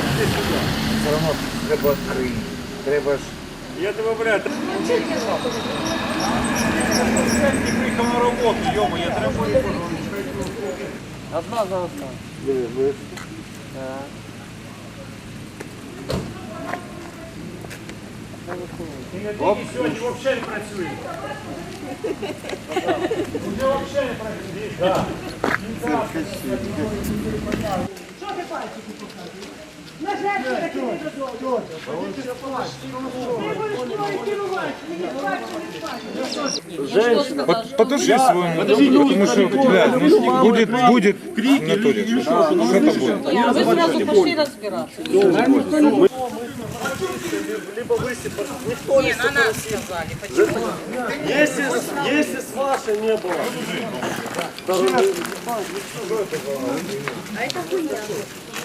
Все одно треба відкрити. Треба ж. Я тебе, блядь, не приїхав на роботу, йома, я треба Одна за одна. Диви, ви- Сьогодні взагалі не працює. Уже взагалі не працює. Що ти пальчики показуєш? Такі не додому. Не. Потуши свой потому что, блядь, ну, будет, будет натуре. Что это будет? А вы сразу пошли разбираться. Не, на нас сказали. Почему? Если, если с вашей не было.